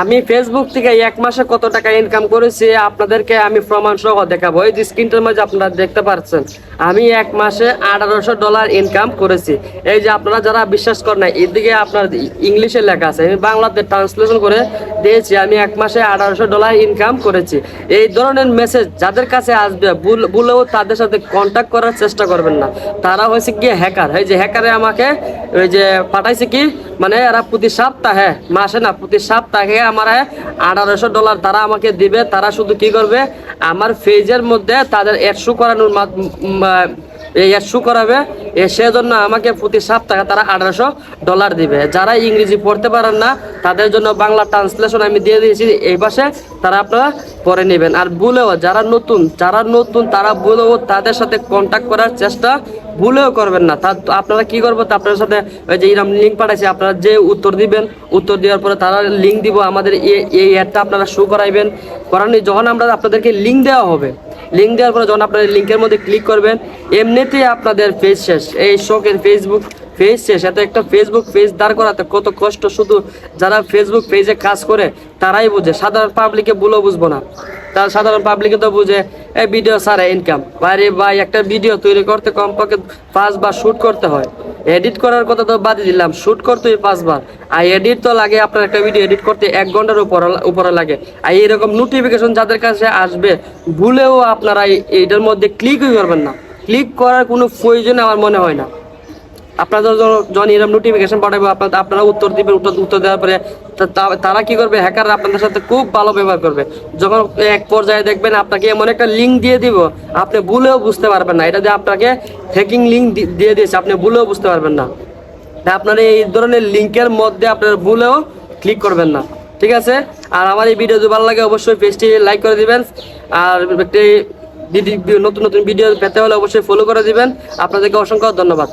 আমি ফেসবুক থেকে এক মাসে কত টাকা ইনকাম করেছি, আপনাদেরকে আমি প্রমাণ সহ দেখাবো। এই যে স্ক্রিনটার মাঝে আপনারা দেখতে পাচ্ছেন আমি এক মাসে আঠারোশো ডলার ইনকাম করেছি। এই যে আপনারা যারা বিশ্বাস করেন না এদিকে আপনার ইংলিশে লেখা আছে, আমি বাংলাতে ট্রান্সলেশন করে দিয়েছি, আমি এক মাসে আঠারোশো ডলার ইনকাম করেছি। এই ধরনের মেসেজ যাদের কাছে আসবে ভুলেও তাদের সাথে কন্ট্যাক্ট করার চেষ্টা করবেন না। তারা হয়েছে কি হ্যাকার এই যে হ্যাকারে আমাকে ওই যে পাঠাইছে কি মানে এরা প্রতি সপ্তাহে, মাসে না, প্রতি সপ্তাহে আমার আঠারোশো ডলার তারা আমাকে দিবে, তারা শুধু কি করবে? আমার পেজের মধ্যে তাদের অ্যাড শু করানোর এই অ্যাড শু করাবে সেজন্য আমাকে প্রতি সপ্তাহে তারা আঠারোশো ডলার দিবে। যারা ইংরেজি পড়তে পারেন না, তাদের জন্য বাংলা ট্রান্সলেশন আমি দিয়ে দিয়েছি, এই পাশে তারা আপনারা পরে নেবেন। আর বলেও যারা নতুন যারা নতুন, তারা বলেও তাদের সাথে কন্ট্যাক্ট করার চেষ্টা ভুলেও করবেন না। তা আপনারা কি করব? তা আপনার সাথে ওই যে এরকম লিঙ্ক পাঠাইছে, আপনারা যে উত্তর দিবেন, উত্তর দেওয়ার পরে তারা লিঙ্ক দিব, আমাদের এই অ্যাডটা আপনারা শো করাইবেন। করানি যখন আমরা আপনাদেরকে লিঙ্ক দেওয়া হবে। লিঙ্ক দেওয়ার পরে যখন আপনারা লিঙ্কের মধ্যে ক্লিক করবেন, এমনিতেই আপনাদের পেজ শেষ। এই শোকের ফেসবুক পেজ শেষ। এত একটা ফেসবুক পেজ দাঁড় করাতে কত কষ্ট। শুধু যারা ফেসবুক পেজে কাজ করে, তারাই বুঝে। সাধারণ পাবলিকে বলেও বুঝব না। তার সাধারণ পাবলিকে তো বুঝে, এই ভিডিও সারা ইনকাম বাইরে ভাই, একটা ভিডিও তৈরি করতে কমপক্ষে পাঁচবার শ্যুট করতে হয়। এডিট করার কথা তো বাদ দিলাম। শ্যুট করতে হয় পাঁচবার। আর এডিট তো লাগে, আপনার একটা ভিডিও এডিট করতে এক ঘণ্টার উপর উপরে লাগে। আর এরকম নোটিফিকেশন যাদের কাছে আসবে, ভুলেও আপনারা এই- এইটার মধ্যে ক্লিকই করবেন না। ক্লিক করার কোনো প্রয়োজন আমার মনে হয় না। আপনাদের যখন- এরকম নোটিফিকেশন পাঠাবে, আপনার আপনারা উত্তর দিবেন, উত্তর উত্তর দেওয়ার পরে তারা কি করবে? হ্যাকাররা আপনাদের সাথে খুব ভালো ব্যবহার করবে। যখন এক পর্যায়ে দেখবেন আপনাকে এমন একটা লিঙ্ক দিয়ে দিব, আপনি ভুলেও বুঝতে পারবেন না। এটা যে আপনাকে হ্যাকিং লিঙ্ক দিয়ে দিয়েছে, আপনি ভুলেও বুঝতে পারবেন না। আপনারা এই ধরনের লিঙ্কের মধ্যে আপনারা ভুলেও ক্লিক করবেন না। ঠিক আছে? আর আমার এই ভিডিও যদি ভালো লাগে, অবশ্যই পেজটি লাইক করে দিবেন। আর একটি নতুন নতুন ভিডিও পেতে হলে অবশ্যই ফলো করে দিবেন। আপনাদেরকে অসংখ্য ধন্যবাদ।